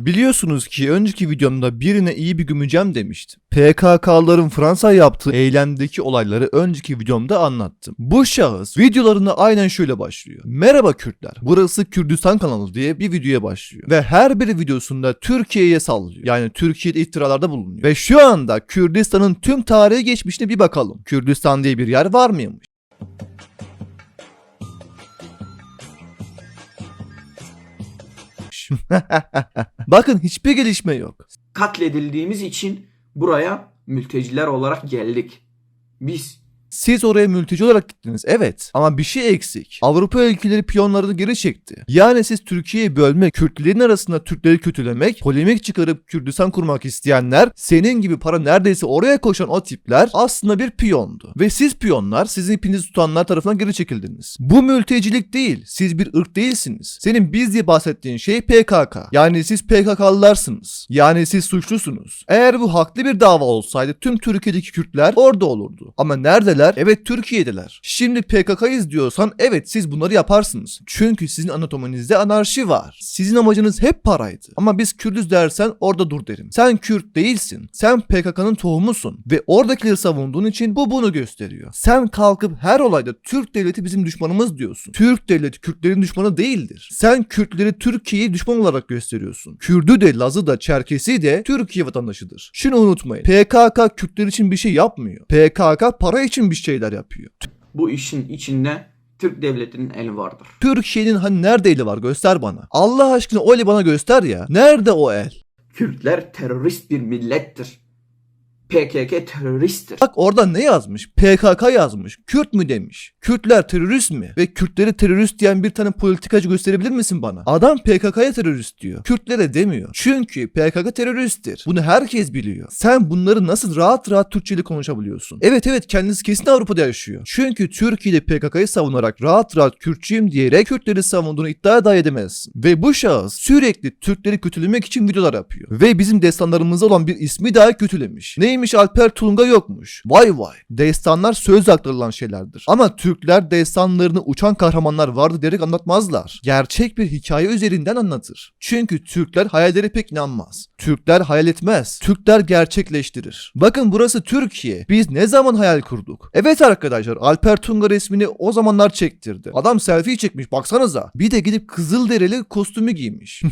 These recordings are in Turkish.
Biliyorsunuz ki önceki videomda birine iyi bir gümeceğim demiştim. PKK'ların Fransa yaptığı eylemdeki olayları önceki videomda anlattım. Bu şahıs videolarına aynen şöyle başlıyor. Merhaba Kürtler, burası Kürdistan kanalı diye bir videoya başlıyor. Ve her bir videosunda Türkiye'ye sallıyor. Yani Türkiye'de iftiralarda bulunuyor. Ve şu anda Kürdistan'ın tüm tarihi geçmişine bir bakalım. Kürdistan diye bir yer var mıymış? Bakın hiçbir gelişme yok. katledildiğimiz için buraya mülteciler olarak geldik. Biz Siz oraya mülteci olarak gittiniz evet ama bir şey eksik. Avrupa ülkeleri piyonlarını geri çekti. Yani siz Türkiye'yi bölmek, Kürtlerin arasında Türkleri kötülemek, polemik çıkarıp Kürdistan kurmak isteyenler, senin gibi para neredeyse oraya koşan o tipler aslında bir piyondu. Ve siz piyonlar sizin ipinizi tutanlar tarafından geri çekildiniz. Bu mültecilik değil, siz bir ırk değilsiniz. Senin biz diye bahsettiğin şey PKK. Yani siz PKK'lılarsınız. Yani siz suçlusunuz. Eğer bu haklı bir dava olsaydı tüm Türkiye'deki Kürtler orada olurdu. Ama neredeler? Evet Türkiye'deler. Şimdi PKK'yız diyorsan evet siz bunları yaparsınız. Çünkü sizin anatominizde anarşi var. Sizin amacınız hep paraydı. Ama biz Kürdüz dersen orada dur derim. Sen Kürt değilsin. Sen PKK'nın tohumusun. Ve oradakileri savunduğun için bu bunu gösteriyor. Sen kalkıp her olayda Türk devleti bizim düşmanımız diyorsun. Türk devleti Kürtlerin düşmanı değildir. Sen Kürtleri Türkiye'yi düşman olarak gösteriyorsun. Kürdü de Lazı da Çerkesi de Türkiye vatandaşıdır. Şunu unutmayın. PKK Kürtler için bir şey yapmıyor. PKK para için bir şeyler yapıyor. bu işin içinde Türk devletinin eli vardır. Türkiye'nin hani nerede eli var göster bana. Allah aşkına o eli bana göster ya. Nerede o el? Kürtler terörist bir millettir. PKK teröristtir. Bak orada ne yazmış? PKK yazmış. Kürt mü demiş? Kürtler terörist mi? Ve Kürtleri terörist diyen bir tane politikacı gösterebilir misin bana? Adam PKK'ya terörist diyor. Kürtlere demiyor. Çünkü PKK teröristtir. Bunu herkes biliyor. Sen bunları nasıl rahat rahat Türkçe'de konuşabiliyorsun? Evet evet kendisi kesin Avrupa'da yaşıyor. Çünkü Türkiye'de PKK'yı savunarak rahat rahat Kürtçüyüm diyerek Kürtleri savunduğunu iddia da edemezsin. Ve bu şahıs sürekli Türkleri kötülemek için videolar yapıyor. Ve bizim destanlarımızda olan bir ismi daha kötülemiş. Neymiş Alper Tulunga yokmuş. Vay vay. Destanlar söz aktarılan şeylerdir. Ama Türkler destanlarını uçan kahramanlar vardı diyerek anlatmazlar. Gerçek bir hikaye üzerinden anlatır. Çünkü Türkler hayallere pek inanmaz. Türkler hayal etmez. Türkler gerçekleştirir. Bakın burası Türkiye. Biz ne zaman hayal kurduk? Evet arkadaşlar Alper Tunga resmini o zamanlar çektirdi. Adam selfie çekmiş baksanıza. Bir de gidip kızılderili kostümü giymiş.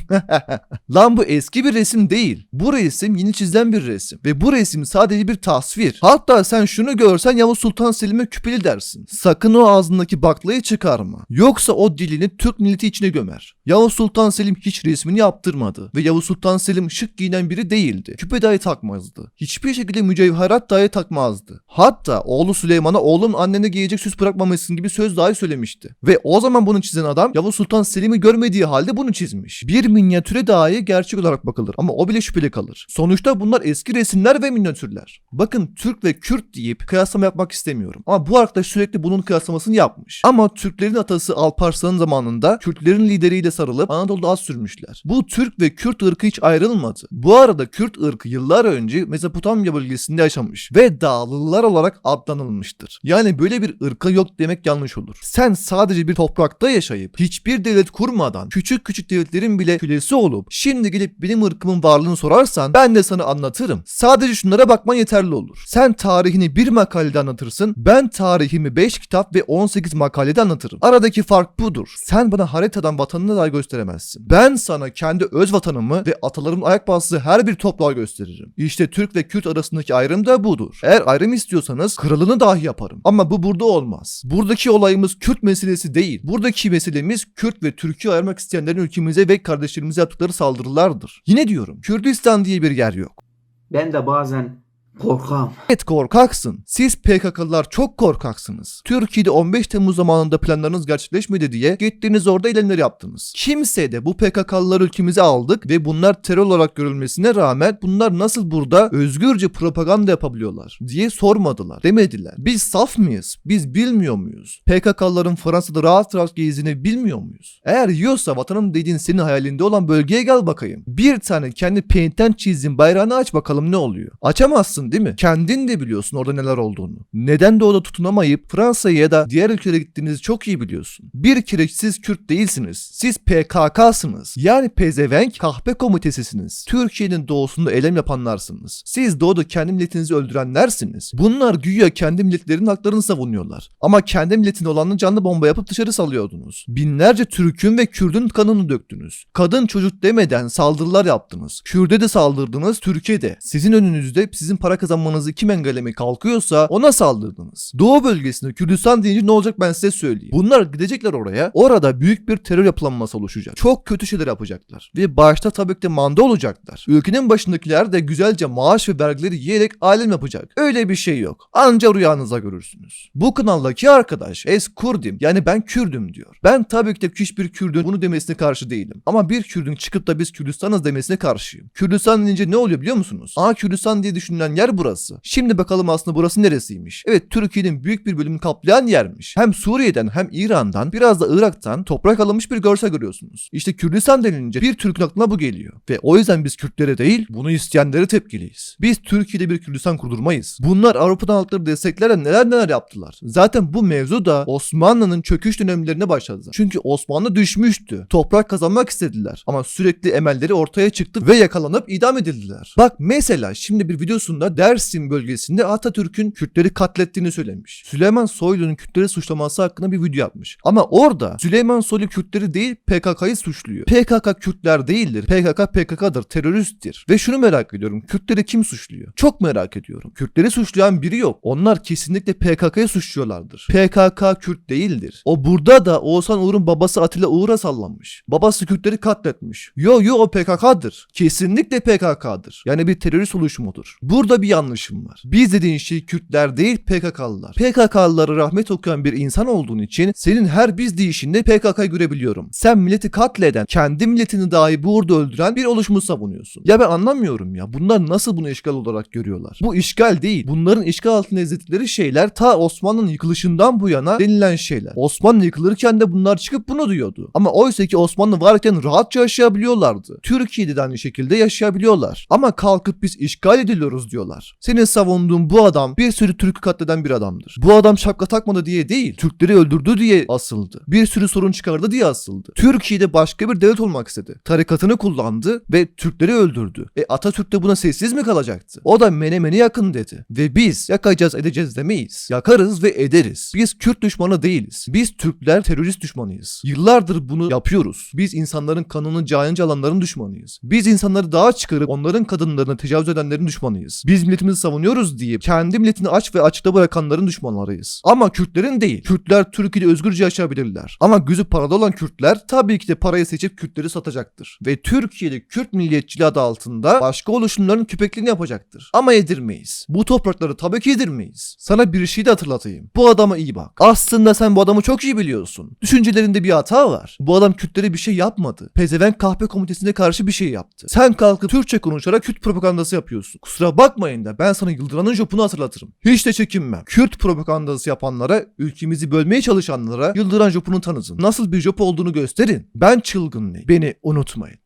Lan bu eski bir resim değil. Bu resim yeni çizilen bir resim. Ve bu resim sadece bir tasvir. Hatta sen şunu görsen Yavuz Sultan Selim'e küpeli dersin. Sakın o ağzındaki baklayı çıkarma. Yoksa o dilini Türk milleti içine gömer. Yavuz Sultan Selim hiç resmini yaptırmadı. Ve Yavuz Sultan Selim şık giyinen biri değildi. Küpe dahi takmazdı. Hiçbir şekilde mücevherat dahi takmazdı. Hatta oğlu Süleyman'a oğlum annene giyecek süs bırakmamışsın gibi söz dahi söylemişti. Ve o zaman bunu çizen adam Yavuz Sultan Selim'i görmediği halde bunu çizmiş. Bir minyatüre dahi gerçek olarak bakılır ama o bile şüpheli kalır. Sonuçta bunlar eski resimler ve minyatürler. Bakın Türk ve Kürt deyip kıyaslama yapmak istemiyorum. Ama bu arkadaş sürekli bunun kıyaslamasını yapmış. Ama Türklerin atası Alparslan zamanında Kürtlerin lideriyle sarılıp Anadolu'da az sürmüşler. Bu Türk ve Kürt ırkı hiç ayrılmadı. Bu arada Kürt ırkı yıllar önce Mezopotamya bölgesinde yaşamış ve Dağlılar olarak adlanılmıştır. Yani böyle bir ırka yok demek yanlış olur. Sen sadece bir toprakta yaşayıp hiçbir devlet kurmadan küçük küçük devletlerin bile kölesi olup şimdi gelip benim ırkımın varlığını sorarsan ben de sana anlatırım. Sadece şunlara bakman yeterli olur. Sen tarihini bir makalede anlatırsın ben tarihimi 5 kitap ve 18 makalede anlatırım. Aradaki fark budur. Sen bana haritadan vatanını dahi gösteremezsin. Ben sana kendi öz vatanımı ve atalarımın ayak bastığı her bir toprağı gösteririm. İşte Türk ve Kürt arasındaki ayrım da budur. Eğer ayrım istiyorsanız kralını dahi yaparım. Ama bu burada olmaz. Buradaki olayımız Kürt meselesi değil. Buradaki meselemiz Kürt ve Türk'ü ayırmak isteyenlerin ülkemize ve kardeşlerimize yaptıkları saldırılardır. Yine diyorum Kürdistan diye bir yer yok. Ben de bazen korkam. Evet korkaksın. Siz PKK'lılar çok korkaksınız. Türkiye'de 15 Temmuz zamanında planlarınız gerçekleşmedi diye gittiniz orada eylemler yaptınız. Kimse de bu PKK'lılar ülkemize aldık ve bunlar terör olarak görülmesine rağmen bunlar nasıl burada özgürce propaganda yapabiliyorlar diye sormadılar. Demediler. Biz saf mıyız? Biz bilmiyor muyuz? PKK'lıların Fransa'da rahat rahat gezdiğini bilmiyor muyuz? Eğer yiyorsa vatanım dediğin senin hayalinde olan bölgeye gel bakayım. Bir tane kendi paint'ten çizdiğin bayrağını aç bakalım ne oluyor. Açamazsın farkındasın değil mi? Kendin de biliyorsun orada neler olduğunu. Neden de orada tutunamayıp Fransa'ya ya da diğer ülkelere gittiğinizi çok iyi biliyorsun. Bir kere siz Kürt değilsiniz. Siz PKK'sınız. Yani pezevenk kahpe komitesisiniz. Türkiye'nin doğusunda eylem yapanlarsınız. Siz doğuda kendi milletinizi öldürenlersiniz. Bunlar güya kendi milletlerinin haklarını savunuyorlar. Ama kendi milletin olanını canlı bomba yapıp dışarı salıyordunuz. Binlerce Türk'ün ve Kürdün kanını döktünüz. Kadın çocuk demeden saldırılar yaptınız. Kürde de saldırdınız, Türkiye'de. Sizin önünüzde sizin para kazanmanızı kim engellemeye kalkıyorsa ona saldırdınız. Doğu bölgesinde Kürdistan deyince ne olacak ben size söyleyeyim. Bunlar gidecekler oraya. Orada büyük bir terör yapılanması oluşacak. Çok kötü şeyler yapacaklar. Ve başta tabii ki de manda olacaklar. Ülkenin başındakiler de güzelce maaş ve vergileri yiyerek alem yapacak. Öyle bir şey yok. Anca rüyanıza görürsünüz. Bu kanaldaki arkadaş Es Kurdim yani ben Kürdüm diyor. Ben tabii ki de hiçbir Kürdün bunu demesine karşı değilim. Ama bir Kürdün çıkıp da biz Kürdistanız demesine karşıyım. Kürdistan deyince ne oluyor biliyor musunuz? Aa Kürdistan diye düşünülen yer burası. Şimdi bakalım aslında burası neresiymiş? Evet Türkiye'nin büyük bir bölümünü kaplayan yermiş. Hem Suriye'den hem İran'dan biraz da Irak'tan toprak alınmış bir görsel görüyorsunuz. İşte Kürdistan denilince bir Türk'ün aklına bu geliyor. Ve o yüzden biz Kürtlere değil bunu isteyenlere tepkiliyiz. Biz Türkiye'de bir Kürdistan kurdurmayız. Bunlar Avrupa'dan aldıkları desteklerle neler neler yaptılar. Zaten bu mevzu da Osmanlı'nın çöküş dönemlerine başladı. Çünkü Osmanlı düşmüştü. Toprak kazanmak istediler. Ama sürekli emelleri ortaya çıktı ve yakalanıp idam edildiler. Bak mesela şimdi bir videosunda Dersim bölgesinde Atatürk'ün Kürtleri katlettiğini söylemiş. Süleyman Soylu'nun Kürtleri suçlaması hakkında bir video yapmış. Ama orada Süleyman Soylu Kürtleri değil PKK'yı suçluyor. PKK Kürtler değildir. PKK PKK'dır, teröristtir. Ve şunu merak ediyorum. Kürtleri kim suçluyor? Çok merak ediyorum. Kürtleri suçlayan biri yok. Onlar kesinlikle PKK'yı suçluyorlardır. PKK Kürt değildir. O burada da Oğuzhan Uğur'un babası Atilla Uğur'a sallanmış. Babası Kürtleri katletmiş. Yo yo o PKK'dır. Kesinlikle PKK'dır. Yani bir terörist oluşumudur. Burada bir yanlışım var. Biz dediğin şey Kürtler değil PKK'lılar. PKK'lılara rahmet okuyan bir insan olduğun için senin her biz deyişinde PKK'yı görebiliyorum. Sen milleti katleden, kendi milletini dahi burada öldüren bir oluşumu savunuyorsun. Ya ben anlamıyorum ya. Bunlar nasıl bunu işgal olarak görüyorlar? Bu işgal değil. Bunların işgal altında izledikleri şeyler ta Osmanlı'nın yıkılışından bu yana denilen şeyler. Osmanlı yıkılırken de bunlar çıkıp bunu diyordu. Ama oysa ki Osmanlı varken rahatça yaşayabiliyorlardı. Türkiye'de de aynı şekilde yaşayabiliyorlar. Ama kalkıp biz işgal ediliyoruz diyorlar. Senin savunduğun bu adam bir sürü Türk'ü katleden bir adamdır. Bu adam şapka takmadı diye değil, Türkleri öldürdü diye asıldı. Bir sürü sorun çıkardı diye asıldı. Türkiye'de başka bir devlet olmak istedi. Tarikatını kullandı ve Türkleri öldürdü. E Atatürk de buna sessiz mi kalacaktı? O da menemene yakın dedi. Ve biz yakacağız edeceğiz demeyiz. Yakarız ve ederiz. Biz Kürt düşmanı değiliz. Biz Türkler terörist düşmanıyız. Yıllardır bunu yapıyoruz. Biz insanların kanını cayınca alanların düşmanıyız. Biz insanları dağa çıkarıp onların kadınlarını tecavüz edenlerin düşmanıyız. Biz milletimizi savunuyoruz deyip kendi milletini aç ve açıkta bırakanların düşmanlarıyız. Ama Kürtlerin değil. Kürtler Türkiye'de özgürce yaşayabilirler. Ama gözü parada olan Kürtler tabii ki de parayı seçip Kürtleri satacaktır. Ve Türkiye'de Kürt milliyetçiliği adı altında başka oluşumların köpekliğini yapacaktır. Ama yedirmeyiz. Bu toprakları tabii ki yedirmeyiz. Sana bir şey de hatırlatayım. Bu adama iyi bak. Aslında sen bu adamı çok iyi biliyorsun. Düşüncelerinde bir hata var. Bu adam Kürtlere bir şey yapmadı. Pezevenk kahpe komitesine karşı bir şey yaptı. Sen kalkıp Türkçe konuşarak Kürt propagandası yapıyorsun. Kusura bakmayın da ben sana Yıldıran'ın jopunu hatırlatırım. Hiç de çekinmem. Kürt propagandası yapanlara, ülkemizi bölmeye çalışanlara Yıldıran jopunu tanıtın. Nasıl bir jop olduğunu gösterin. Ben çılgın Beni unutmayın.